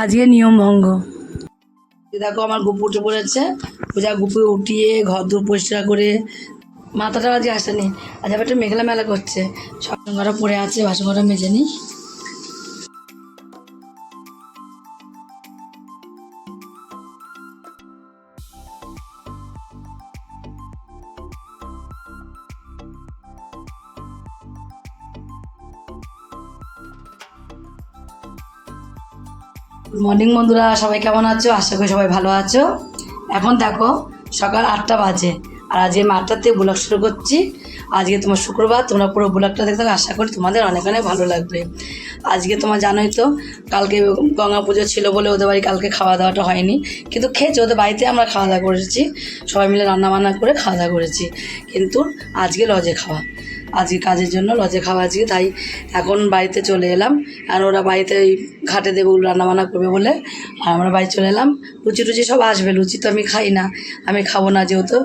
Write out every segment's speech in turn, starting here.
আজকে নিয়ম ভঙ্গ। দেখো আমার গুপু উঠে পড়েছে পূজা গুপু উঠিয়ে ঘর দূর পরিষ্কার করে মাথাটা আজকে আসেনি। আজ আবার একটু মেঘলা মেলা করছে। সব ঘরে পড়ে আছে বাসন ঘরা মেজে নি গুড মর্নিং বন্ধুরা। সবাই কেমন আছো? আশা করি সবাই ভালো আছো। এখন দেখো, সকাল আটটা বাজে। আর আজকে আমি আটটাতে ব্লগ শুরু করছি। আজকে তোমার শুক্রবার, তোমরা পুরো ব্লগটা দেখতে আশা করি তোমাদের অনেক অনেক ভালো লাগবে। আজকে তোমার জানোই তো, কালকে গঙ্গা পুজো ছিল বলে ওদের বাড়ি কালকে খাওয়া দাওয়াটা হয়নি। কিন্তু খেয়েছি, ওদের বাড়িতে আমরা খাওয়া দাওয়া করেছি। সবাই মিলে রান্না বান্না করে খাওয়া দাওয়া করেছি। কিন্তু আজকে লজে খাওয়া। আজকে কাজের জন্য, লজে খাওয়া আজকে, তাই এখন বাড়িতে চলে এলাম। আর ওরা বাড়িতে ওই ঘাটে দেবো রান্না বান্না করবে বলে। আর আমরা বাড়ি চলে এলাম। লুচি টুচি সব আসবে, লুচি তো আমি খাই না। আমি খাব না যেহেতু।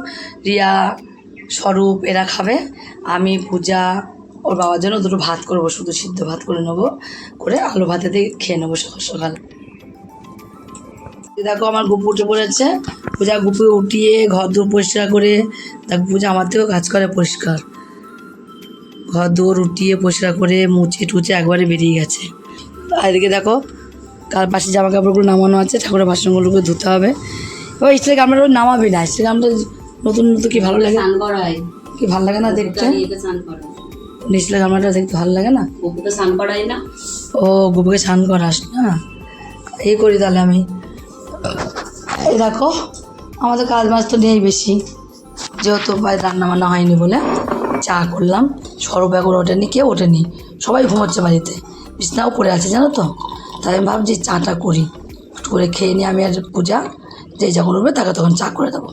রিয়া, স্বরূপ, এরা খাবে। আমি, পূজা, ওর বাবার জন্য দুটো ভাত করব, শুধু সিদ্ধ ভাত করে নেব। করে আলু ভাতে দিয়ে খেয়ে নেব সকাল সকাল। দেখো আমার গুপু উঠে পড়েছে। পূজা গুপু উঠিয়ে ঘর দূর পরিষ্কার করে, দেখো পূজা আমার থেকেও কাজ করে পরিষ্কার। ঘর দৌড় উঠিয়ে পরিষ্কার করে মুছে টুচে একবারে বেরিয়ে গেছে। আর এদিকে দেখো কার পাশে জামা কাপড়গুলো নামানো আছে ঠাকুরের বাসনগুলোকে ধুতে হবে। এবার স্টিলের গামলাটা নামাবি না স্টিলের গামলা নতুন নতুন কি ভালো লাগে? কি ভালো লাগে না দেখতে? স্টিলের গামলাটা দেখতে ভালো লাগে না? অপুকে স্নান করায় না। ও গুপুকে স্নান করাস না? এই করি তাহলে আমি। এই দেখো আমাদের কাজ বাজ তো নেই বেশি। যেহেতু রান্না বান্না হয়নি বলে চা করলাম। সরব একবার ওঠেনি, কেউ ওঠেনি। সবাই ঘুমোচ্ছে বাড়িতে। বিছনাও পড়ে আছে, জানো তো? তাই আমি ভাবছি চাটা করি। করে খেয়ে নিয়ে আমি আর পূজা, যে যখন উঠবে তাকে তখন চা করে দেবো।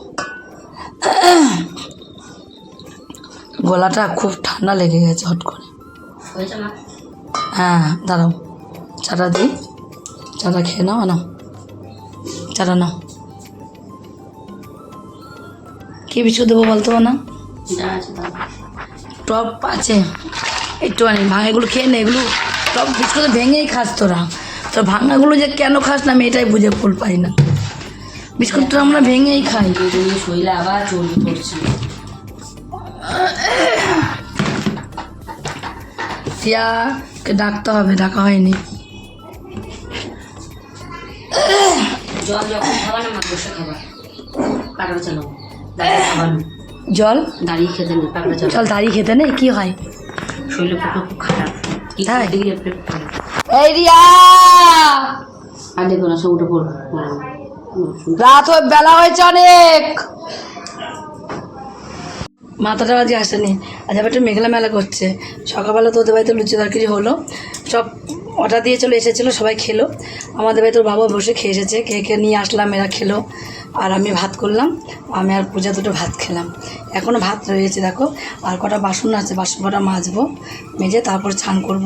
গলাটা খুব ঠান্ডা লেগে গেছে হট করে। হ্যাঁ দাঁড়াও। চাটা দিই। চাটা খেয়ে নাও নাও চাটা নাও। কী বিস্কুট দেবো বলতে না টপ আছে। একটু আনি ভাঙাগুলো খেয়ে নে এগুলো টপ বিস্কুট ভেঙেই খাস তোরা। তোর ভাঙাগুলো যে কেন খাস না আমি এটাই বুঝে ফুল পাই না। বিস্কুট তো আমরা ভেঙেই খাই। শরীরে আবার চর্বি পড়ছে। টিয়াকে ডাকতে হবে ডাকা হয়নি। জল যখন খাবার না বসে খাবার। পাকড়া চালাবো। জল? দাঁড়িয়ে খেতে নেই পাকড়া চালাবো জল দাঁড়িয়ে খেতে নেই? কী হয়? শরীরের পক্ষে খুব খারাপ। এই রিয়া! আর দেখো না সব উঠে পড়ব। রাত হয়ে বেলা হয়েছে অনেক। মাথাটা আজকে আসেনি। আজ আবার একটু মেঘলা মেলা করছে। সকালবেলা তো ওদের বাড়িতে লুচি তরকারি হলো। সব অর্ডার দিয়ে চলে এসেছিল, সবাই খেলো। আমাদের বাড়িতে বাবা বসে খেয়ে এসেছে, খেয়ে খেয়ে নিয়ে আসলাম, এরা খেলো। আর আমি ভাত করলাম, আমি আর পূজা দুটো ভাত খেলাম। এখনও ভাত রয়েছে, দেখো। আর কটা বাসন আছে, বাসন কটা মাজবো, মেজে তারপর স্নান করব।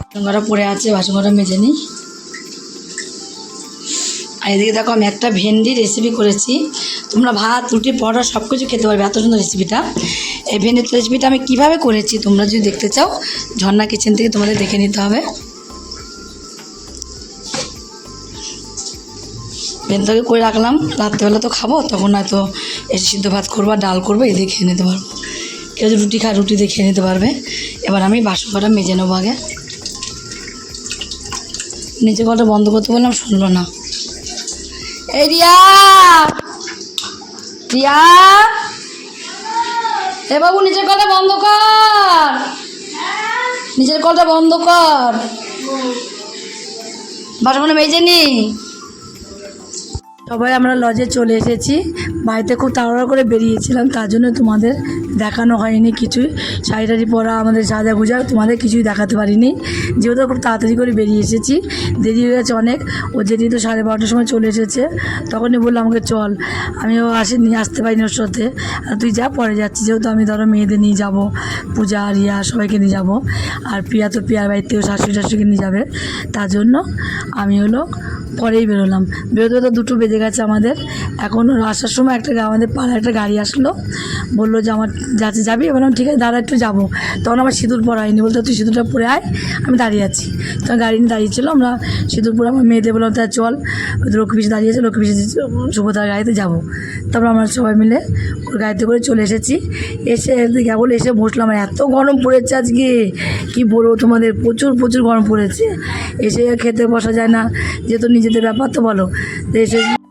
বাসন কটা পড়ে আছে, বাসন কটা মেজে নিই। আর এদিকে দেখো, আমি একটা ভেন্ডি রেসিপি করেছি। তোমরা ভাত, রুটি, পরোটা সব কিছু খেতে পারবে, এত সুন্দর রেসিপিটা এই ভেন্ডির রেসিপিটা আমি কীভাবে করেছি তোমরা যদি দেখতে চাও, ঝর্ণা কিচেন থেকে তোমাদের দেখে নিতে হবে। ভেন্ডিটাকে করে রাখলাম, রাত্রেবেলা তো খাব, তখন হয়তো এসে সিদ্ধ ভাত করব ডাল করব এদিকে খেয়ে নিতে পারব। কেউ যদি রুটি খায়, রুটি দিয়ে খেয়ে নিতে পারবে। এবার আমি বাসন কটা মেজে নেব আগে। নিচে কটা বন্ধ করতে বললাম, শুনলো না। এই রিয়া! রিয়া! এ বাবু নিজের কথা বন্ধ কর। নিজের কথা বন্ধ কর। বাসা মেজে নি। সবাই আমরা লজে চলে এসেছি। বাড়িতে খুব তাড়াহুড়ো করে বেরিয়েছিলাম, তার জন্য তোমাদের দেখানো হয়নি কিছুই। শাড়ি টাড়ি পরা আমাদের সাজা গুজা, তোমাদের কিছুই দেখাতে পারিনি। যেহেতু খুব তাড়াতাড়ি করে বেরিয়ে এসেছি, দেরি হয়ে গেছে অনেক। ও যেদিন তো সাড়ে বারোটার সময় চলে এসেছে, তখনই বলল আমাকে, চল, আমিও আসি নিয়ে আসতে পারিনি ওর সাথে। আর তুই যা, পরে যাচ্ছি। যেহেতু আমি ধরো মেয়েদের নিয়ে যাব, পূজা, রিয়া, সবাইকে নিয়ে যাব। আর প্রিয়া তো প্রিয়ার বাড়িতেও শাশুড়ি শাশুড়িকে নিয়ে যাবে। তার জন্য আমি হলো পরেই বেরোলাম। বেরোতে বেরোতে দুটো বেজে গেছে আমাদের। এখন আসার সময় একটা আমাদের পাড়ায় একটা গাড়ি আসলো। বলল যে, আমার যাচ্ছে, যাবি? এবার ঠিক আছে দাঁড়া একটু যাব। তখন আমার সিঁদুর পরা হয়নি বলতে তুই সিঁদুরটা পরে আয়, আমি দাঁড়িয়ে আছি। তখন গাড়ি নিয়ে দাঁড়িয়ে দাঁড়িয়েছিল, আমরা সিঁদুর পরে আমার মেয়েদের বললাম, তা চল। লক্ষ্মী পিছিয়ে দাঁড়িয়েছে লক্ষ্মী পিছিয়ে সুভদ্রার গাড়িতে যাব। তারপর আমরা সবাই মিলে ওর গাড়িতে করে চলে এসেছি। এসে কেবল এসে বসলাম। এত গরম পড়েছে আজকে। কি বলব তোমাদের? প্রচুর প্রচুর গরম পড়েছে। এসে খেতে বসা যায় না। যেহেতু নিজেদের ব্যাপার তো বলো। তো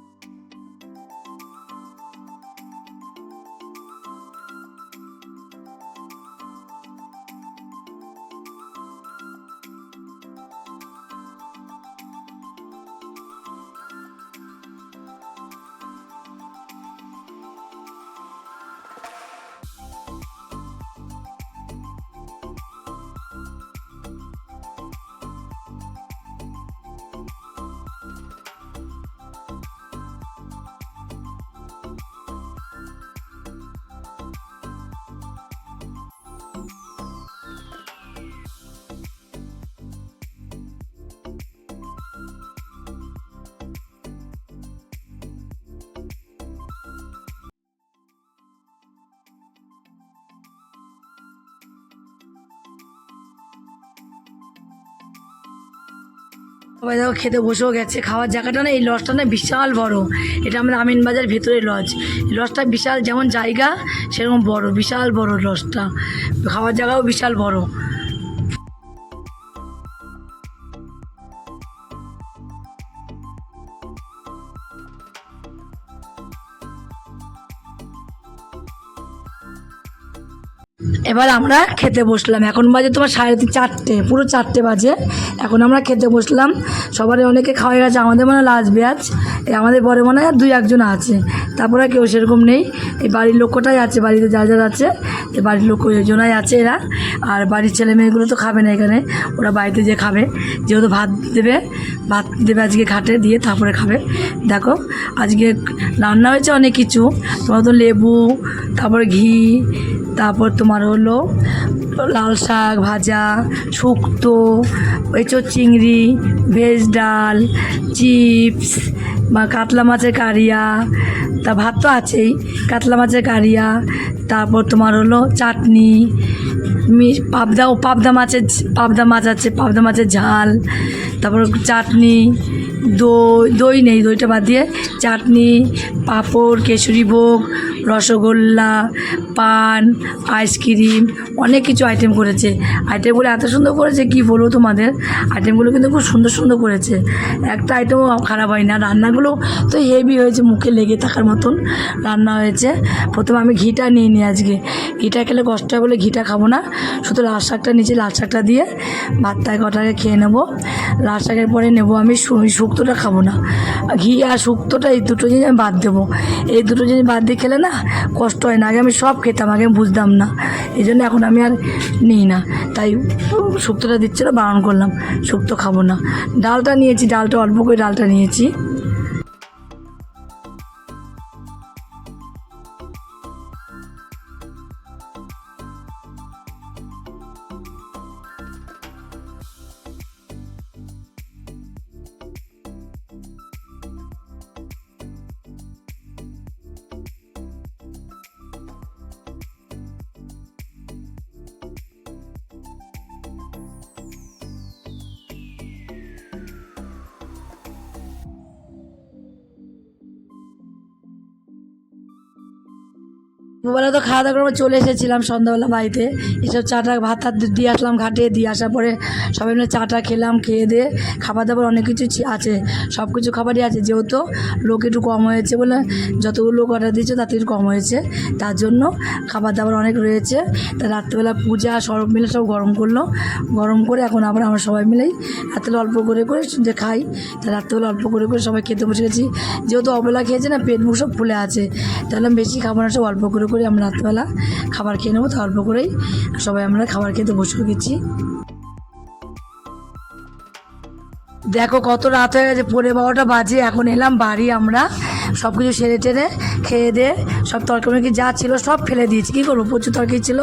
সবাই দেখো খেতে বসেও গেছে, খাওয়ার জায়গাটা না, এই লজটা না বিশাল বড়। এটা আমাদের আমিন বাজার ভেতরে লজ লজটা বিশাল, যেমন জায়গা, সেরকম বড়, বিশাল বড় লজটা খাওয়ার জায়গাও বিশাল বড়। এবার আমরা খেতে বসলাম। এখন বাজে তোমার সাড়ে তিন, চারটে, পুরো চারটে বাজে। এখন আমরা খেতে বসলাম। সবারই অনেকে খাওয়া গেছে, আমাদের মনে লাস্ট ব্যাচ এই আমাদের পরে মনে হয় দুই, একজন আছে। তারপরে কেউ সেরকম নেই। এই বাড়ির লোকটাই আছে, বাড়িতে যা যারা আছে। বাড়ির লোক ওইজনাই আছে এরা। আর বাড়ির ছেলে মেয়েগুলো তো খাবে না এখানে। ওরা বাড়িতে যে খাবে। যেহেতু ভাত দেবে ভাত দেবে আজকে ঘাটে দিয়ে তারপরে খাবে। দেখো, আজকে রান্না হয়েছে অনেক কিছু। তোমার তো লেবু, তারপর ঘি, তারপর তোমার হলো লাল শাক ভাজা, শুক্তো এঁচোর চিংড়ি, ভেজ ডাল, চিপস, বা কাতলা মাছের কারিয়া, তা ভাত তো আছেই, কাতলা মাছের কারিয়া, তারপর তোমার হলো চাটনি পাবদা পাবদা মাছের পাবদা মাছ আছে, পাবদা মাছের ঝাল তারপর চাটনি, দই দই নেই, দইটা বাদ দিয়ে চাটনি, পাঁপড়, কেশরি ভোগ, রসগোল্লা, পান, আইসক্রিম, অনেক কিছু আইটেম করেছে। আইটেমগুলো এত সুন্দর করেছে কি বলব তোমাদের? আইটেমগুলো কিন্তু খুব সুন্দর সুন্দর করেছে। একটা আইটেমও খারাপ হয় না রান্নাগুলো তো হেভি হয়েছে, মুখে লেগে থাকার মতন রান্না হয়েছে। প্রথমে আমি ঘিটা নিয়ে নিই আজকে। ঘিটা খেলে কষ্ট হয় বলে ঘিটা খাব না। শুধু লাল শাকটা, নিচে লাল শাকটা দিয়ে ভাতটায় কটাকে খেয়ে নেব। লাল শাকের পরে নেব আমি শুক্তোটা খাব না। ঘি আর শুক্তোটা এই দুটো জিনিস আমি বাদ দেবো। এই দুটো জিনিস বাদ দিয়ে খেলে না কষ্ট হয় না। আগে আমি সব খেতাম, আগে আমি বুঝতাম না। এই জন্য এখন আমি আর নিই না। তাই শুক্তোটা দিচ্ছিল, বারণ করলাম, শুক্তো খাব না। ডালটা নিয়েছি, ডালটা অল্প করে ডালটা নিয়েছি। দুবেলা তো খাওয়া দাওয়া করে চলে এসেছিলাম সন্ধ্যাবেলা বাড়িতে। এসব চাটা, ভাত টাত দিয়ে আসলাম ঘাটে, দিয়ে আসার পরে সবাই মিলে চাটা খেলাম, খেয়ে দিয়ে খাবার দাবার অনেক কিছু আছে, সব কিছু খাবারই আছে। যেহেতু লোক একটু কম হয়েছে বলে যতগুলো লোক অর্ডার দিয়েছে, তাতে একটু কম হয়েছে। তার জন্য খাবার দাবার অনেক রয়েছে। তা রাত্রেবেলা পূজা, সব মিলে সব গরম করল। গরম করে এখন আবার আমরা সবাই মিলেই রাত্রে অল্প করে করে যে খাই, তা রাত্রেবেলা অল্প করে করে সবাই খেতে বসে গেছি। যেহেতু অবেলা খেয়েছে না, পেট মুখ সব ফুলে আছে, তাহলে বেশি খাবার সব অল্প করে করে আমরা রাতবেলা খাবার খেয়ে নেব তার করেই সবাই আমরা খাবার খেতে বসে গেছি দেখো কত রাত হয়ে গেছে পরে বারোটা বাজে, এখন এলাম বাড়ি আমরা। সব কিছু সেরে টেরে খেয়ে দিয়ে সব তরকারি কি যা ছিল সব ফেলে দিয়েছি। কী করব? প্রচুর তরকারি ছিল,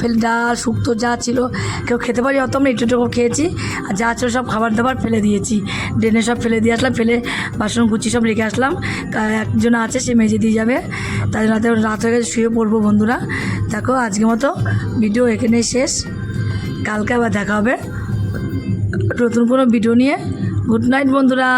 ফেলে ডাল, শুক্তো যা ছিল, কেউ খেতে পারি অত আমরা একটু খেয়েছি, আর যা ছিল সব খাবার দাবার ফেলে দিয়েছি। ড্রেনে সব ফেলে দিয়ে আসলাম, ফেলে বাসন গুছি সব রেখে আসলাম। একজন আছে, সে মেজে দিয়ে যাবে। তাই রাতে রাত হয়ে গেছে, শুয়ে পড়ব বন্ধুরা। দেখো আজকে মতো ভিডিও এখানেই শেষ। কালকে আবার দেখা হবে। নতুন কোনো ভিডিও নিয়ে। গুড নাইট বন্ধুরা।